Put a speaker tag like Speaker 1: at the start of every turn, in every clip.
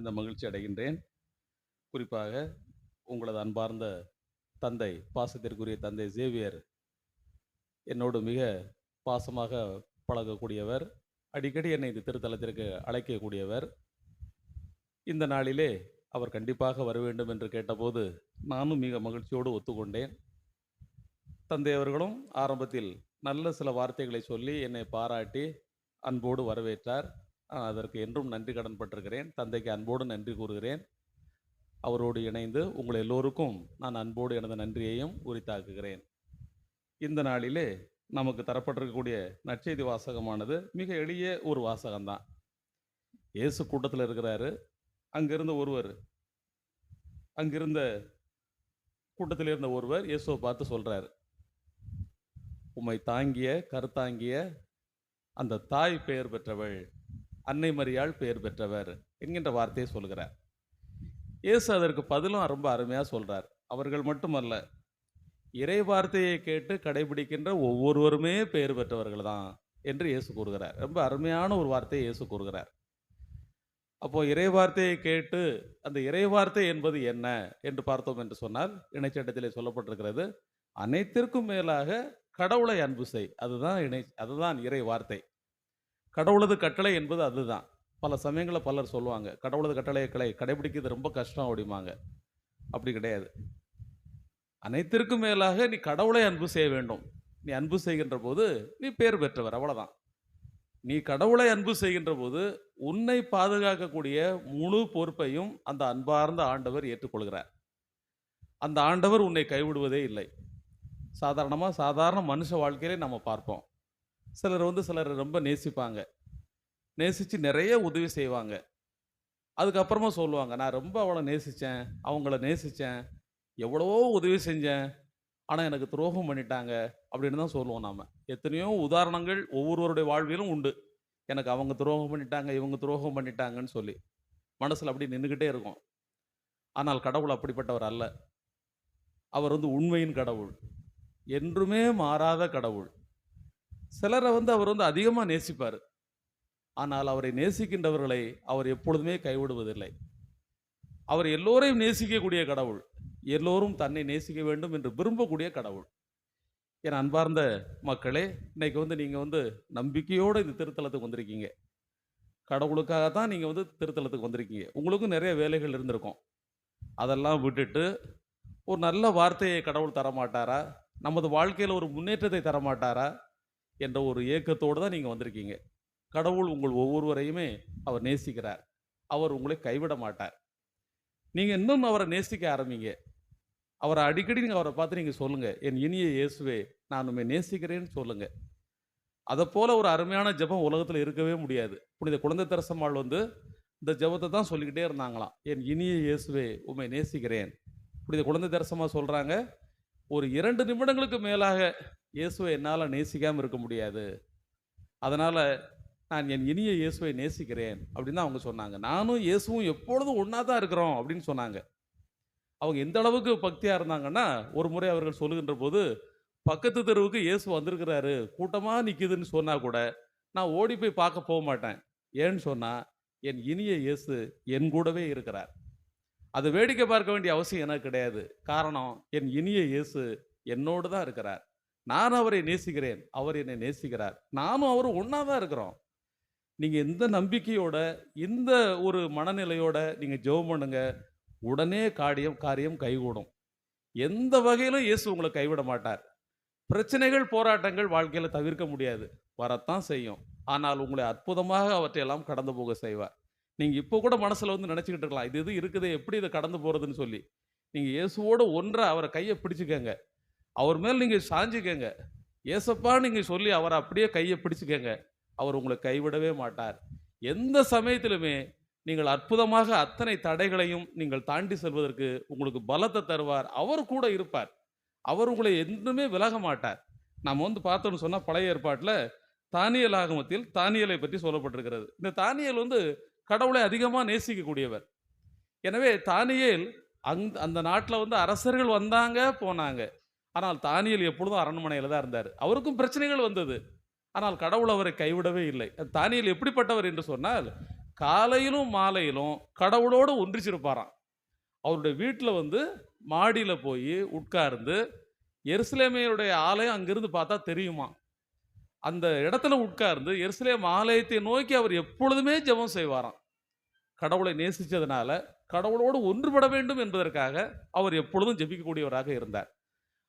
Speaker 1: மிகுந்த மகிழ்ச்சி அடைகின்றேன். குறிப்பாக உங்களது அன்பார்ந்த தந்தை பாசத்திற்குரிய தந்தை சேவியர் என்னோடு மிக பாசமாக பழகக்கூடியவர் அடிக்கடி என்னை இந்த திருத்தலத்திற்கு அழைக்கக்கூடியவர். இந்த நாளிலே அவர் கண்டிப்பாக வர வேண்டும் என்று கேட்டபோது நானும் மிக மகிழ்ச்சியோடு ஒத்துக்கொண்டேன். தந்தை அவர்களும் ஆரம்பத்தில் நல்ல சில வார்த்தைகளை சொல்லி என்னை பாராட்டி அன்போடு வரவேற்றார். அதற்கு என்றும் நன்றி கடன் பட்டிருக்கிறேன். தந்தைக்கு அன்போடு நன்றி கூறுகிறேன். அவரோடு இணைந்து உங்கள் எல்லோருக்கும் நான் அன்போடு எனது நன்றியையும் உரித்தாக்குகிறேன். இந்த நாளிலே நமக்கு தரப்பட்டிருக்கக்கூடிய நற்செய்தி வாசகமானது மிக எளிய ஒரு வாசகம்தான். இயேசு கூட்டத்தில் இருக்கிறாரு. அங்கிருந்த ஒருவர் அங்கிருந்த கூட்டத்தில் இருந்த ஒருவர் இயேசுவை பார்த்து சொல்கிறார் உம்மை தாங்கிய கருத்தாங்கிய அந்த தாய் பெயர் பெற்றவள் அன்னை மரியாள் பெயர் பெற்றவர் என்கின்ற வார்த்தையை சொல்கிறார். இயேசு அதற்கு பதிலும் ரொம்ப அருமையாக சொல்கிறார் அவர்கள் மட்டுமல்ல இறை வார்த்தையை கேட்டு கடைபிடிக்கின்ற ஒவ்வொருவருமே பெயர் பெற்றவர்கள் தான் என்று இயேசு கூறுகிறார். ரொம்ப அருமையான ஒரு வார்த்தையை இயேசு கூறுகிறார். அப்போது இறை வார்த்தையை கேட்டு அந்த இறை வார்த்தை என்பது என்ன என்று பார்த்தோம் என்று சொன்னால் இணைச்சட்டத்திலே சொல்லப்பட்டிருக்கிறது அனைத்திற்கும் மேலாக கடவுளை அன்பு செய். அதுதான் இணை அதுதான் இறை வார்த்தை. கடவுளது கட்டளை என்பது அதுதான். பல சமயங்களில் பலர் சொல்லுவாங்க கடவுளது கட்டளையை கடை கடைபிடிக்கிறது ரொம்ப கஷ்டம் அப்படிம்பாங்க. அப்படி கிடையாது. அனைத்திற்கும் மேலாக நீ கடவுளை அன்பு செய்ய வேண்டும். நீ அன்பு செய்கின்ற போது நீ பேர் பெற்றவர் அவ்வளோதான் நீ கடவுளை அன்பு செய்கின்ற போது உன்னை பாதுகாக்கக்கூடிய முழு பொறுப்பையும் அந்த அன்பார்ந்த ஆண்டவர் ஏற்றுக்கொள்கிறார். அந்த ஆண்டவர் உன்னை கைவிடுவதே இல்லை. சாதாரணமாக சாதாரண மனுஷ வாழ்க்கையிலே நம்ம பார்ப்போம். சிலர் வந்து சிலர் ரொம்ப நேசிப்பாங்க. நேசித்து நிறைய உதவி செய்வாங்க. அதுக்கப்புறமா சொல்லுவாங்க நான் ரொம்ப அவளை நேசித்தேன் அவங்கள நேசித்தேன் எவ்வளவோ உதவி செஞ்சேன் ஆனால் எனக்கு துரோகம் பண்ணிட்டாங்க அப்படின்னு தான் சொல்லுவோம் நாம். எத்தனையோ உதாரணங்கள் ஒவ்வொருவருடைய வாழ்விலும் உண்டு. எனக்கு அவங்க துரோகம் பண்ணிட்டாங்க இவங்க துரோகம் பண்ணிட்டாங்கன்னு சொல்லி. மனசில் அப்படி நின்றுக்கிட்டே இருக்கும். ஆனால் கடவுள் அப்படிப்பட்டவர் அல்ல. அவர் வந்து உண்மையின் கடவுள். என்றுமே மாறாத கடவுள். சிலரை வந்து அவர் வந்து அதிகமாக நேசிப்பார். ஆனால் அவரை நேசிக்கின்றவர்களை அவர் எப்பொழுதுமே கைவிடுவதில்லை. அவர் எல்லோரையும் நேசிக்கக்கூடிய கடவுள் எல்லோரும் தன்னை நேசிக்க வேண்டும் என்று விரும்பக்கூடிய கடவுள். என் அன்பார்ந்த மக்களே இன்னைக்கு வந்து நீங்கள் வந்து நம்பிக்கையோடு இந்த திருத்தலத்துக்கு வந்திருக்கீங்க. கடவுளுக்காக தான் நீங்கள் வந்து திருத்தலத்துக்கு வந்திருக்கீங்க. உங்களுக்கும் நிறைய வேலைகள் இருந்திருக்கும். அதெல்லாம் விட்டுட்டு ஒரு நல்ல வார்த்தையை கடவுள் தரமாட்டாரா? நமது வாழ்க்கையில் ஒரு முன்னேற்றத்தை தரமாட்டாரா? என்ற ஒரு ஏக்கத்தோடு தான் நீங்கள் வந்திருக்கீங்க. கடவுள் உங்கள் ஒவ்வொருவரையுமே அவர் நேசிக்கிறார். அவர் உங்களை கைவிட மாட்டார். நீங்கள் இன்னும் அவரை நேசிக்க ஆரம்பிங்க. அவரை அடிக்கடி நீங்கள் அவரை பார்த்து நீங்கள் சொல்லுங்கள் என் இனிய இயேசுவே நான் உண்மை நேசிக்கிறேன்னு சொல்லுங்கள் அதை ஒரு அருமையான ஜெபம் உலகத்தில் இருக்கவே முடியாது. புனித குழந்தை தரசம்மாள் வந்து இந்த ஜெபத்தை தான் சொல்லிக்கிட்டே இருந்தாங்களாம். என் இனிய இயேசுவே உண்மை நேசிக்கிறேன். புனித குழந்தை தரசமாக சொல்கிறாங்க ஒரு இரண்டு நிமிடங்களுக்கு மேலாக இயேசுவை என்னால் நேசிக்காமல் இருக்க முடியாது. அதனால் நான் என் இனிய இயேசுவை நேசிக்கிறேன் அப்படின்னு தான் அவங்க சொன்னாங்க. நானும் இயேசுவும் எப்பொழுதும் ஒன்றா தான் இருக்கிறோம் அப்படின்னு சொன்னாங்க. அவங்க எந்த அளவுக்கு பக்தியாக இருந்தாங்கன்னா ஒரு முறை அவர்கள் சொல்லுகின்ற போது பக்கத்து தெருவுக்கு இயேசு வந்திருக்கிறாரு கூட்டமாக நிற்கிதுன்னு சொன்னால் கூட நான் ஓடி போய் பார்க்க போக மாட்டேன். ஏன்னு சொன்னால் என் இனிய இயேசு என் கூடவே இருக்கிறார். அது வேடிக்கை பார்க்க வேண்டிய அவசியம் எனக்கு கிடையாது. காரணம் என் இனிய இயேசு என்னோடு தான் இருக்கிறார். நான் அவரை நேசிக்கிறேன். அவர் என்னை நேசிக்கிறார். நானும் அவரும் ஒன்றா தான் இருக்கிறோம். நீங்கள் எந்த நம்பிக்கையோட இந்த ஒரு மனநிலையோட நீங்கள் ஜெபம் பண்ணுங்க. உடனே காரியம் காரியம் கைகூடும். எந்த வகையிலும் இயேசு உங்களை கைவிட மாட்டார். பிரச்சனைகள் போராட்டங்கள் வாழ்க்கையில் தவிர்க்க முடியாது. வரத்தான் செய்யும். ஆனால் உங்களை அற்புதமாக அவற்றையெல்லாம் கடந்து போக செய்வார். நீங்கள் இப்போ கூட மனசில் வந்து நினச்சிக்கிட்டு இருக்கலாம். இது இது இருக்குது எப்படி இதை கடந்து போகிறதுன்னு சொல்லி. நீங்கள் இயேசுவோடு ஒன்றை அவரை கையை பிடிச்சிக்கங்க. அவர் மேல் நீங்கள் சாஞ்சிக்கங்க. ஏசப்பா நீங்கள் சொல்லி அவரை அப்படியே கையை பிடிச்சிக்கங்க. அவர் உங்களை கைவிடவே மாட்டார். எந்த சமயத்திலுமே நீங்கள் அற்புதமாக அத்தனை தடைகளையும் நீங்கள் தாண்டி செல்வதற்கு உங்களுக்கு பலத்தை தருவார். அவர் கூட இருப்பார். அவர் உங்களை என்றுமே விலக மாட்டார். நம்ம வந்து பார்த்தோம்னு சொன்னால் பழைய ஏற்பாட்டில் தானியல் ஆகமத்தில் தானியலை பற்றி சொல்லப்பட்டிருக்கிறது. இந்த தானியல் வந்து கடவுளை அதிகமாக நேசிக்கக்கூடியவர். எனவே தானியல் அங் அந்த நாட்டில் வந்து அரசர்கள் வந்தாங்க போனாங்க. ஆனால் தானியல் எப்பொழுதும் அரண்மனையில் தான் இருந்தார். அவருக்கும் பிரச்சனைகள் வந்தது. ஆனால் கடவுள் அவரை கைவிடவே இல்லை. தானியல் எப்படிப்பட்டவர் என்று சொன்னால் காலையிலும் மாலையிலும் கடவுளோடு ஒன்றிச்சிருப்பாராம். அவருடைய வீட்டில் வந்து மாடியில் போய் உட்கார்ந்து எருசலேமையுடைய ஆலயம் அங்கிருந்து பார்த்தா தெரியுமா? அந்த இடத்துல உட்கார்ந்து எருசலேம் ஆலயத்தை நோக்கி அவர் எப்பொழுதுமே ஜெபம் செய்வாராம். கடவுளை நேசித்ததுனால கடவுளோடு ஒன்றுபட வேண்டும் என்பதற்காக அவர் எப்பொழுதும் ஜெபிக்கக்கூடியவராக இருந்தார்.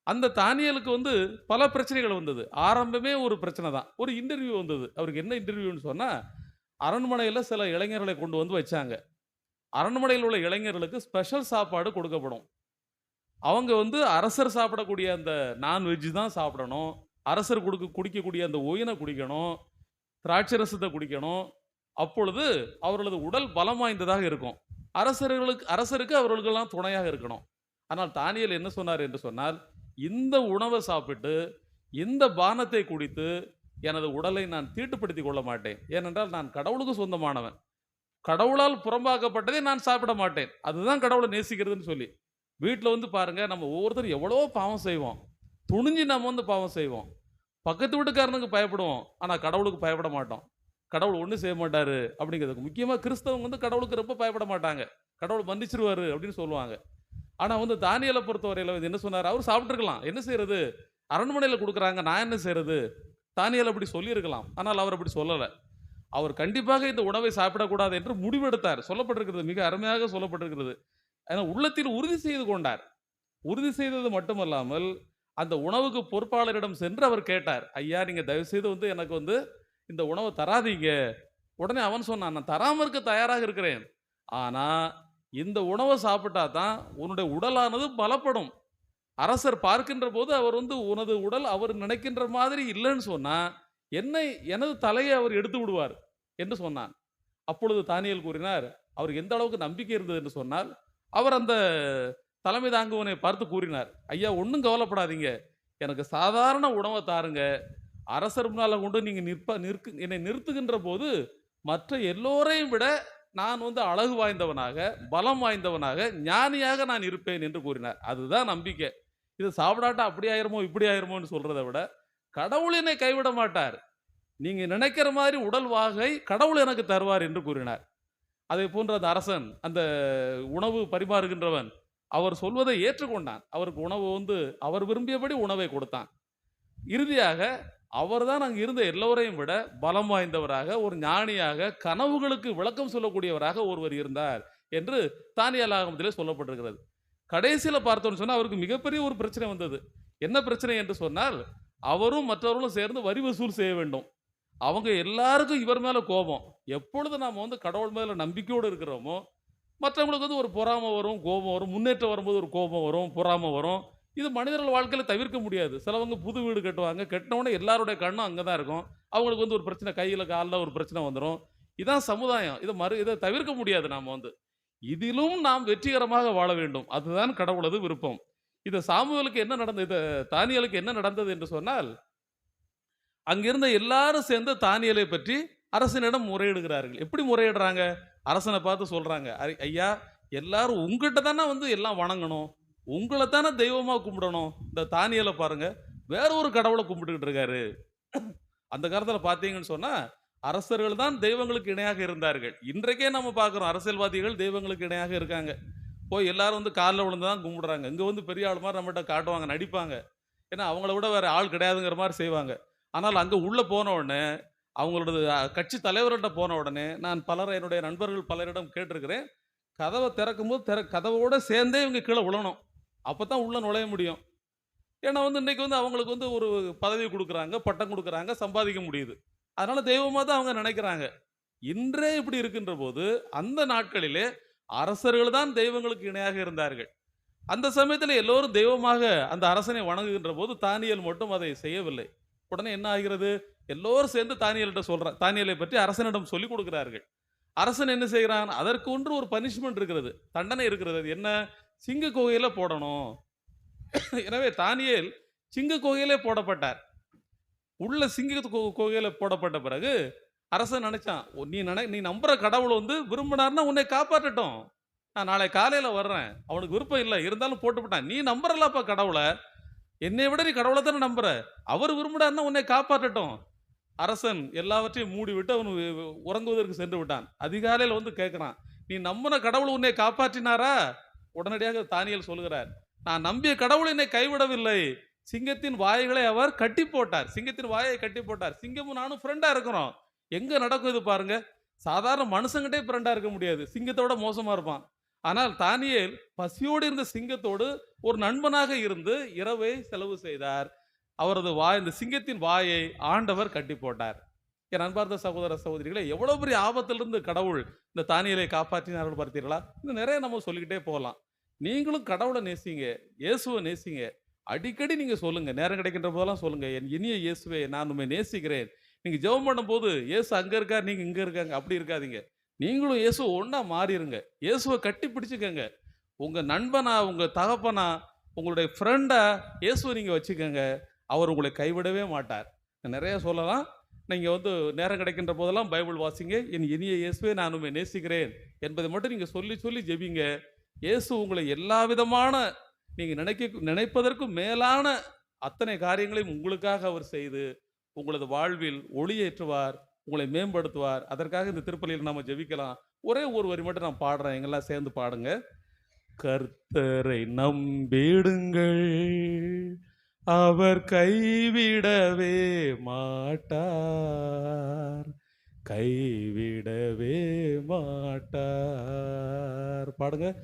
Speaker 1: அந்த தானியலுக்கு வந்து பல பிரச்சனைகள் வந்தது. ஆரம்பமே ஒரு பிரச்சனை தான். ஒரு இன்டர்வியூ வந்தது. அவருக்கு என்ன இன்டர்வியூன்னு சொன்னால் அரண்மனையில் சில இளைஞர்களை கொண்டு வந்து வச்சாங்க. அரண்மனையில் உள்ள இளைஞர்களுக்கு ஸ்பெஷல் சாப்பாடு கொடுக்கப்படும். அவங்க வந்து அரசர் சாப்பிடக்கூடிய அந்த நான்வெஜ் தான் சாப்பிடணும். அரசர் கொடுக்க குடிக்கக்கூடிய அந்த ஒயினை குடிக்கணும். திராட்சை ரசத்தை குடிக்கணும். அப்பொழுது அவர்களது உடல் பலம் வாய்ந்ததாக இருக்கும். அரசர்களுக்கு அரசருக்கு அவர்களுக்கெல்லாம் துணையாக இருக்கணும். ஆனால் தானியல் என்ன சொன்னார் என்று சொன்னால் இந்த உணவை சாப்பிட்டு இந்த பானத்தை குடித்து எனது உடலை நான் தீட்டுப்படுத்தி கொள்ள மாட்டேன். ஏனென்றால் நான் கடவுளுக்கு சொந்தமானவன். கடவுளால் புறம்பாக்கப்பட்டதை நான் சாப்பிட மாட்டேன். அதுதான் கடவுளை நேசிக்கிறதுன்னு சொல்லி. வீட்டில் வந்து பாருங்கள் நம்ம ஒவ்வொருத்தரும் எவ்வளோ பாவம் செய்வோம். துணிஞ்சு நம்ம வந்து பாவம் செய்வோம். பக்கத்து வீட்டுக்காரனுக்கு பயப்படுவோம் ஆனால் கடவுளுக்கு பயப்பட மாட்டோம். கடவுள் ஒன்றும் செய்ய மாட்டார் அப்படிங்கிறதுக்கு முக்கியமாக கிறிஸ்தவங்க வந்து கடவுளுக்கு ரொம்ப பயப்பட மாட்டாங்க. கடவுள் மன்னிச்சிருவார் அப்படின்னு சொல்லுவாங்க. ஆனால் வந்து தானியலை பொறுத்தவரையில் வந்து என்ன சொன்னார்? அவர் சாப்பிட்ருக்கலாம் என்ன செய்யறது? அரண்மனையில் கொடுக்குறாங்க. நான் என்ன செய்கிறது தானியல் அப்படி சொல்லியிருக்கலாம். ஆனால் அவர் அப்படி சொல்லலை. அவர் கண்டிப்பாக இந்த உணவை சாப்பிடக்கூடாது என்று முடிவெடுத்தார். சொல்லப்பட்டிருக்கிறது மிக அருமையாக சொல்லப்பட்டிருக்கிறது. ஏன்னா உள்ளத்தில் உறுதி செய்து கொண்டார். உறுதி செய்தது மட்டுமல்லாமல் அந்த உணவுக்கு பொறுப்பாளரிடம் சென்று அவர் கேட்டார். ஐயா நீங்கள் தயவுசெய்து வந்து எனக்கு வந்து இந்த உணவை தராதீங்க. உடனே அவன் சொன்னான் நான் தராமல் இருக்க தயாராக இருக்கிறேன். ஆனால் இந்த உணவை சாப்பிட்டா தான் உன்னுடைய உடலானது பலப்படும். அரசர் பார்க்கின்ற போது அவர் வந்து உனது உடல் அவர் நினைக்கின்ற மாதிரி இல்லைன்னு சொன்னால் என்னை எனது தலையை அவர் எடுத்து விடுவார் என்று சொன்னான். அப்பொழுது தானியல் கூறினார் அவருக்கு எந்த அளவுக்கு நம்பிக்கை இருந்தது என்று சொன்னால் அவர் அந்த தலைமை தாங்குவனை பார்த்து கூறினார் ஐயா ஒன்றும் கவலைப்படாதீங்க. எனக்கு சாதாரண உணவை தாருங்க. அரசர் முன்னால் கொண்டு நீங்கள் நிற்ப நிற்கு என்னை நிறுத்துகின்ற போது மற்ற எல்லோரையும் விட நான் வந்து அழகு வாய்ந்தவனாக பலம் வாய்ந்தவனாக ஞானியாக நான் இருப்பேன் என்று கூறினார். அதுதான் நம்பிக்கை. இது சாப்பிடாட்டா அப்படி ஆயிருமோ இப்படி ஆயிருமோன்னு சொல்றதை விட கடவுள் என்னை கைவிட மாட்டார். நீங்க நினைக்கிற மாதிரி உடல் வாகை கடவுள் எனக்கு தருவார் என்று கூறினார். அதை போன்ற அந்த அரசன் அந்த உணவு பரிமாறுகின்றவன் அவர் சொல்வதை ஏற்றுக்கொண்டான். அவருக்கு உணவு வந்து அவர் விரும்பியபடி உணவை கொடுத்தான். இறுதியாக அவர் தான் அங்கே இருந்த எல்லோரையும் விட பலம் வாய்ந்தவராக ஒரு ஞானியாக கனவுகளுக்கு விளக்கம் சொல்லக்கூடியவராக ஒருவர் இருந்தார் என்று தானியலாகமத்திலே சொல்லப்பட்டிருக்கிறது. கடைசியில் பார்த்தோம்னு சொன்னால் அவருக்கு மிகப்பெரிய ஒரு பிரச்சனை வந்தது. என்ன பிரச்சனை என்று சொன்னால் அவரும் மற்றவர்களும் சேர்ந்து வரி வசூல் செய்ய வேண்டும். அவங்க எல்லாருக்கும் இவர் மேலே கோபம். எப்பொழுது நாம் வந்து கடவுள் மேலே நம்பிக்கையோடு இருக்கிறோமோ மற்றவங்களுக்கு வந்து ஒரு பொறாமை வரும் கோபம் வரும் முன்னேற்றம் வரும்போது ஒரு கோபம் வரும் பொறாமை வரும். இது மனிதர்கள் வாழ்க்கையில் தவிர்க்க முடியாது. சிலவங்க புது வீடு கட்டுவாங்க. கட்டினவுடனே எல்லாருடைய கண்ணும் அங்கே தான் இருக்கும். அவங்களுக்கு வந்து ஒரு பிரச்சனை கையில் காலில் ஒரு பிரச்சனை வந்துடும் இதான் சமுதாயம். இதை மறு இதை தவிர்க்க முடியாது நாம் வந்து. இதிலும் நாம் வெற்றிகரமாக வாழ வேண்டும். அதுதான் கடவுளது விருப்பம். இது சாமுவேலுக்கு என்ன நடந்தது இது தானியலுக்கு என்ன நடந்தது என்று சொன்னால் அங்கிருந்த எல்லாரும் சேர்ந்து தானியலை பற்றி அரசனிடம் முறையிடுகிறார்கள். எப்படி முறையிடுறாங்க? அரசனை பார்த்து சொல்கிறாங்க ஐயா எல்லாரும் உங்ககிட்ட தானே வந்து எல்லாம் வணங்கணும். உங்களை தானே தெய்வமாக கும்பிடணும். இந்த தானியலை பாருங்க. வேற ஒரு கடவுளை கும்பிட்டுக்கிட்டு இருக்காரு. அந்த காலத்தில் பார்த்தீங்கன்னு சொன்னா அரசர்கள் தான் தெய்வங்களுக்கு இணையாக இருந்தார்கள். இன்றைக்கே நம்ம பார்க்குறோம் அரசியல்வாதிகள் தெய்வங்களுக்கு இணையாக இருக்காங்க. போய் எல்லாரும் வந்து காலில் விழுந்து தான் கும்பிடுறாங்க. இங்கே வந்து பெரிய ஆள் மாதிரி நம்மகிட்ட காட்டுவாங்க நடிப்பாங்க. ஏன்னா அவங்கள விட வேற ஆள் கிடையாதுங்கிற மாதிரி செய்வாங்க. ஆனால் அங்கே உள்ளே போன உடனே அவங்களோட கட்சி தலைவர்கிட்ட போன உடனே நான் பலர் என்னுடைய நண்பர்கள் பலரிடம் கேட்டிருக்கிறேன். கதவை திறக்கும் போது திற கதவோட சேர்ந்தே இவங்க கீழே விழணும். அப்போ தான் உள்ளே நுழைய முடியும். ஏன்னா வந்து இன்னைக்கு வந்து அவங்களுக்கு வந்து ஒரு பதவி கொடுக்குறாங்க பட்டம் கொடுக்குறாங்க சம்பாதிக்க முடியுது. அதனால் தெய்வமாக தான் அவங்க நினைக்கிறாங்க. இன்றே இப்படி இருக்கின்ற போது அந்த நாட்களிலே அரசர்கள் தான் தெய்வங்களுக்கு இணையாக இருந்தார்கள். அந்த சமயத்தில் எல்லோரும் தெய்வமாக அந்த அரசனை வணங்குகின்ற போது தானியல் மட்டும் அதை செய்யவில்லை. உடனே என்ன ஆகிறது? எல்லோரும் சேர்ந்து தானியல்கிட்ட சொல்ற தானியலை பற்றி அரசனிடம் சொல்லிக் கொடுக்கிறார்கள். அரசன் என்ன செய்கிறான்? அதற்கு ஒன்று ஒரு பனிஷ்மெண்ட் இருக்கிறது. தண்டனை இருக்கிறது. அது என்ன? சிங்க கோகையில் போடணும். எனவே தானியேல் சிங்க குகையிலே போடப்பட்டார். உள்ள சிங்க கு- போடப்பட்ட பிறகு அரசன் நினைச்சான் நீ நினை நீ நம்புற கடவுள் வந்து விரும்பினார்னா உன்னை காப்பாற்றட்டும். நான் நாளை காலையில் வர்றேன். அவனுக்கு விருப்பம் இல்லை. இருந்தாலும் போட்டுவிட்டான் நீ நம்புறலப்பா கடவுளை. என்னை விட நீ கடவுளை தானே நம்புற. அவர் விரும்பினார்னா உன்னை காப்பாற்றட்டும். அரசன் எல்லாவற்றையும் மூடிவிட்டு அவன் உறங்குவதற்கு சென்று விட்டான். அதிகாலையில் வந்து கேட்குறான் நீ நம்பின கடவுள் உன்னை காப்பாற்றினாரா? உடனடியாக தானியல் சொல்கிறார் நான் நம்பிய கடவுள் என்னை கைவிடவில்லை. சிங்கத்தின் வாய்களை அவர் கட்டி போட்டார் சிங்கத்தின் வாயை கட்டி போட்டார் சிங்கமும் நானும் ஃப்ரெண்டாக இருக்கிறோம். எங்கே நடக்கும் இது பாருங்க. சாதாரண மனுஷங்கிட்டே ஃப்ரெண்டாக இருக்க முடியாது. சிங்கத்தோட மோசமாக இருப்பான். ஆனால் தானியல் பசியோடு இருந்த சிங்கத்தோடு ஒரு நண்பனாக இருந்து இரவை செலவு செய்தார். அவரது வாய் இந்த சிங்கத்தின் வாயை ஆண்டவர் கட்டி போட்டார் என் அன்பார்ந்த சகோதர சகோதரிகளை எவ்வளோ பெரிய ஆபத்திலிருந்து கடவுள் இந்த தானியலை காப்பாற்றினார்கள் பார்த்தீர்களா? இன்னும் நிறைய நம்ம சொல்லிக்கிட்டே போகலாம். நீங்களும் கடவுளை நேசிங்க இயேசுவை நேசிங்க. அடிக்கடி நீங்கள் சொல்லுங்கள் நேரம் கிடைக்கின்ற போதெல்லாம் சொல்லுங்கள் என் இனிய இயேசுவே நான் உண்மை நேசிக்கிறேன். நீங்கள் ஜெபம் பண்ணும்போது இயேசு அங்கே இருக்கார் நீங்கள் இங்கே இருக்காங்க அப்படி இருக்காதீங்க. நீங்களும் இயேசு ஒன்றா மாறிடுங்க இயேசுவை கட்டி பிடிச்சிக்கங்க. உங்கள் நண்பனா உங்கள் தகப்பனா உங்களுடைய ஃப்ரெண்டாக இயேசுவை நீங்கள் வச்சுக்கோங்க. அவர் உங்களை கைவிடவே மாட்டார். நிறைய சொல்லலாம். நீங்கள் வந்து நேரம் கிடைக்கின்ற போதெல்லாம் பைபிள் வாசிங்க. என் இனிய இயேசுவே நான் உண்மை நேசிக்கிறேன் என்பதை மட்டும் நீங்கள் சொல்லி சொல்லி ஜெபிங்க. இயேசு உங்களை எல்லா விதமான நீங்கள் நினைக்க நினைப்பதற்கும் மேலான அத்தனை காரியங்களையும் உங்களுக்காக அவர் செய்து உங்களது வாழ்வில் ஒளியேற்றுவார் உங்களை மேம்படுத்துவார். அதற்காக இந்த திருப்பலியில் நம்ம ஜெபிக்கலாம். ஒரே ஒரு வரி மட்டும் நான் பாடுறேன். எங்கெல்லாம் சேர்ந்து பாடுங்க. கர்த்தரை நம்பிடுங்கள் அவர் கைவிடவே மாட்டார். கைவிடவே மாட்டார். பாடுங்க.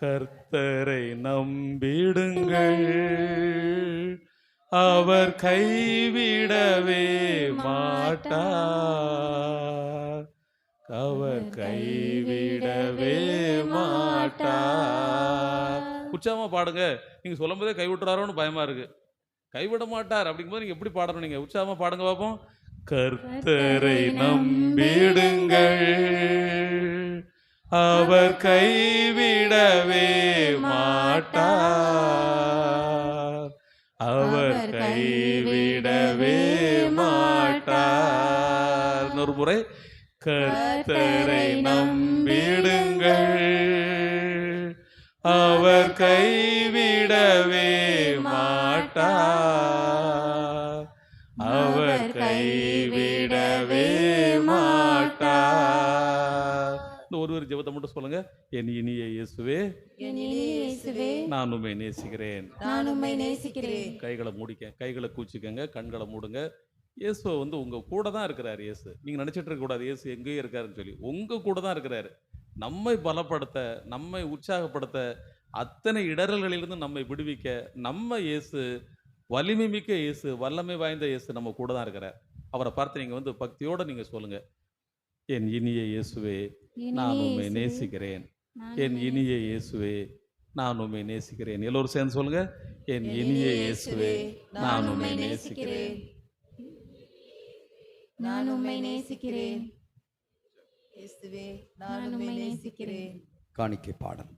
Speaker 1: கர்த்தரை நம்பிடுங்கள். அவர் கைவிடவே மாட்டார். அவர் கைவிடவே மாட்டார். உற்சாகமா பாடுங்க. நீங்க சொல்லும் போதே கைவிட்டுறாரோன்னு பயமா இருக்கு. கைவிட மாட்டார் அப்படிங்கும்போது நீங்க எப்படி பாடணும்? நீங்க உற்சாகமா பாடுங்க பார்ப்போம் கர்த்தரை நம்பிடுங்கள். அவர் கைவிடவே மாட்டார். அவர் கைவிடவே மாட்டார். இன்னொரு முறை கர்த்தரை நம்பிடுங்கள். அவர் கைவிடவே மாட்டார் அவர் கைவிடவே மாட்டார் இந்த ஒரு ஒரு ஜெபத்தை மட்டும் சொல்லுங்க. என் இனிய இயேசுவே நான் உண்மை நேசிக்கிறேன்.
Speaker 2: நான் உம்மை நேசிக்கிறேன்.
Speaker 1: கைகளை மூடிக்க கைகளை கூச்சிக்கங்க கண்களை மூடுங்க. இயேசு வந்து உங்க கூட தான் இருக்கிறார் இயேசு. நீங்க நினைச்சிட்டு இருக்க கூடாது இயேசு எங்கேயும் இருக்காருன்னு சொல்லி. உங்க கூட தான் இருக்கிறாரு. நம்மை பலப்படுத்த நம்மை உற்சாகப்படுத்த அத்தனை இடரல்களிலிருந்து நம்மை விடுவிக்க நம்ம இயேசு வலிமை மிக்க இயேசு வல்லமை வாய்ந்த இயேசு நம்ம கூட தான் இருக்கிறார். அவரை பார்த்து நீங்க வந்து பக்தியோட நீங்க சொல்லுங்க. என் இனிய இயேசுவே நான் உண்மை நேசிக்கிறேன். என் இனிய இயேசுவே நான் உண்மை நேசிக்கிறேன். எல்லோரும் சேர்ந்து சொல்லுங்க என் இனிய இயேசுவே நான் உம்மை நேசிக்கிறேன்.
Speaker 2: நான் உம்மை நேசிக்கிறேன்.
Speaker 3: இயேசுவே
Speaker 2: நான் உம்மை நேசிக்கிறேன்.
Speaker 4: காணிக்கை பாடல்.